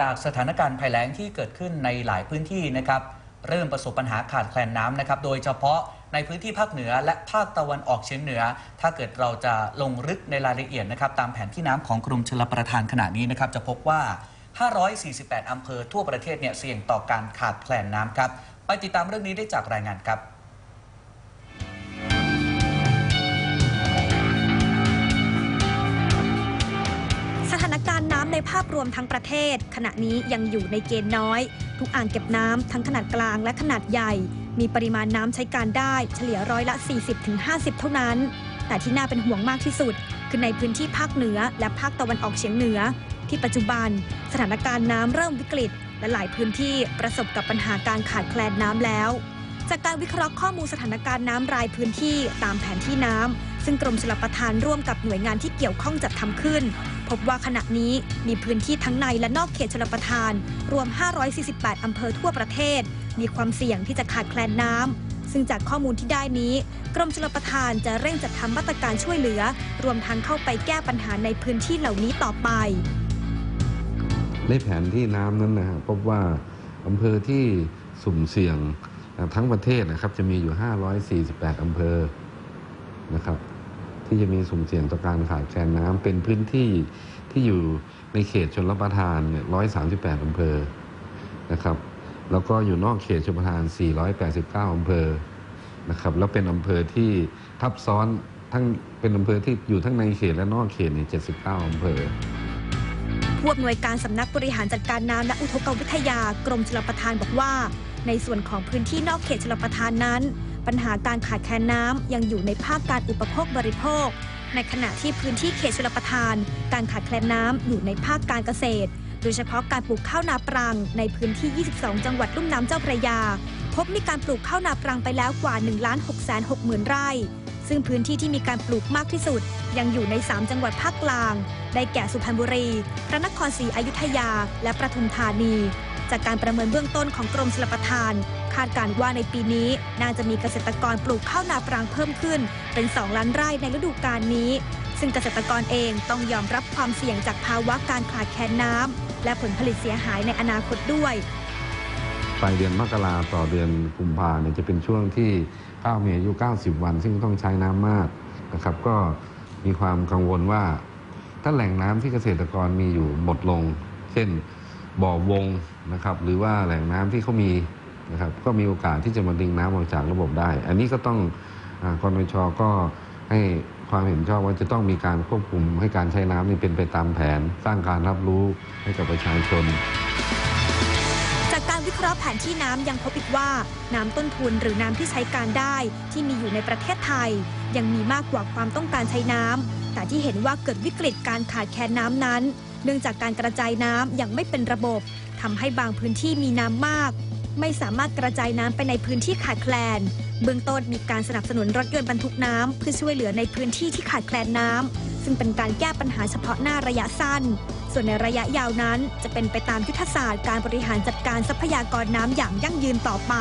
จากสถานการณ์ภัยแล้งที่เกิดขึ้นในหลายพื้นที่นะครับ เริ่มประสบปัญหาขาดแคลนน้ำนะครับ โดยเฉพาะในพื้นที่ภาคเหนือและภาคตะวันออกเฉียงเหนือ ถ้าเกิดเราจะลงลึกในรายละเอียดนะครับ ตามแผนที่น้ำของกรมชลประทานขณะนี้นะครับ จะพบว่า 548 อำเภอทั่วประเทศเนี่ยเสี่ยงต่อการขาดแคลนน้ำครับ ไปติดตามเรื่องนี้ได้จากรายงานครับ ในภาพรวมทั้งประเทศ ขณะนี้ยังอยู่ในเกณฑ์น้อย ทุกอ่างเก็บน้ำทั้งขนาดกลางและขนาดใหญ่ มีปริมาณน้ำใช้การได้เฉลี่ยร้อยละ 40-50 เท่านั้น แต่ที่น่าเป็นห่วงมากที่สุด คือในพื้นที่ภาคเหนือและภาคตะวันออกเฉียงเหนือ ที่ปัจจุบัน สถานการณ์น้ำเริ่มวิกฤต และหลายพื้นที่ประสบกับปัญหาการขาดแคลนน้ำแล้ว จากการวิเคราะห์ข้อมูลสถานการณ์น้ำรายพื้นที่ตามแผนที่น้ำ ซึ่งกรมชลประทานร่วมกับหน่วยงานที่เกี่ยวข้องจัดทำขึ้น พบว่าขณะนี้มีพื้นที่ทั้งในและนอกเขตชลประทาน รวม 548 อำเภอทั่วประเทศ มีความเสี่ยงที่จะขาดแคลนน้ำซึ่งจากข้อมูลที่ได้นี้ กรมชลประทานจะเร่งจัดทำมาตรการช่วยเหลือ รวมทั้งเข้าไปแก้ปัญหาในพื้นที่เหล่านี้ต่อไป ในแผนที่น้ำนั้นนะฮะพบว่าอำเภอที่สุ่มเสี่ยงทั้งประเทศนะครับจะมีอยู่ 548 อำเภอนะครับ ที่จะมีสุ่มเสี่ยงต่อการขาดแคลนน้ำเป็นพื้นที่ที่อยู่ในเขตชนรับประทานเนี่ย138อำเภอนะครับ แล้วก็อยู่นอกเขตชนประทาน 489อำเภอนะครับ แล้วเป็นอำเภอที่ทับซ้อนทั้งเป็นอำเภอที่อยู่ทั้งในเขตและนอกเขตเนี่ย79อำเภอผู้อำนวยการสำนักบริหารจัดการน้ำและอุทกวิทยากรมชลประทานบอกว่า ในส่วนของพื้นที่นอกเขตชลประทานนั้น ปัญหาการขาดแคลนน้ำยังอยู่ในภาคการอุปโภคบริโภค ในขณะที่พื้นที่เขตชลประทาน การขาดแคลนน้ำอยู่ในภาคการเกษตร โดยเฉพาะการปลูกข้าวนาปรังในพื้นที่ 22 จังหวัดลุ่มน้ำเจ้าพระยา พบมีการปลูกข้าวนาปรังไปแล้วกว่า1 6 6 0 0 0 0ไร่ ซึ่งพื้นที่ที่มีการปลูกมากที่สุด ยังอยู่ใน 3 จังหวัดภาคกลาง ได้แก่สุพรรณบุรี พระนครศรีอยุธยา และประทุมธานี จากการประเมินเบื้องต้นของกรมชลประทาน คาดการว่าในปีนี้ น่าจะมีเกษตรกรปลูกข้าวนาปรังเพิ่มขึ้น เป็น 2 ล้านไร่ในฤดูกาลนี้ ซึ่งเกษตรกรเองต้องยอมรับความเสี่ยงจากภาวะการขาดแคลนน้ำและผลผลิตเสียหายในอนาคตด้วยปลายเดือนมกราต่อเดือนกุมภาเนี่ยจะเป็นช่วงที่ข้าวมีอายุ 90 วัน ซึ่งต้องใช้น้ำมากนะครับ ก็มีความกังวลว่า ถ้าแหล่งน้ำที่เกษตรกรมีอยู่หมดลง เช่น บ่อวงนะครับ หรือว่าแหล่งน้ำที่เขามีนะครับ ก็มีโอกาสที่จะมาดึงน้ำออกจากระบบได้ อันนี้ก็ต้องกรนชก็ให้ความเห็นชอบว่าจะต้องมีการควบคุมให้การใช้น้ำนี่เป็นไปตามแผน สร้างการรับรู้ให้กับประชาชน จากการวิเคราะห์แผนที่น้ำยังพบอีกว่า น้ำต้นทุนหรือน้ำที่ใช้การได้ที่มีอยู่ในประเทศไทย ยังมีมากกว่าความต้องการใช้น้ำแต่ที่เห็นว่าเกิดวิกฤตการขาดแคลนน้ำนั้น เนื่องจากการกระจายน้ำยังไม่เป็นระบบทำให้บางพื้นที่มีน้ำมาก ไม่สามารถกระจายน้ำไปในพื้นที่ขาดแคลน เบื้องต้นมีการสนับสนุนรถยนต์บรรทุกน้ำเพื่อช่วยเหลือในพื้นที่ที่ขาดแคลนน้ำซึ่งเป็นการแก้ปัญหาเฉพาะหน้าระยะสั้น ส่วนในระยะยาวนั้น จะเป็นไปตามยุทธศาสตร์การบริหารจัดการทรัพยากรน้ำอย่างยั่งยืนต่อไป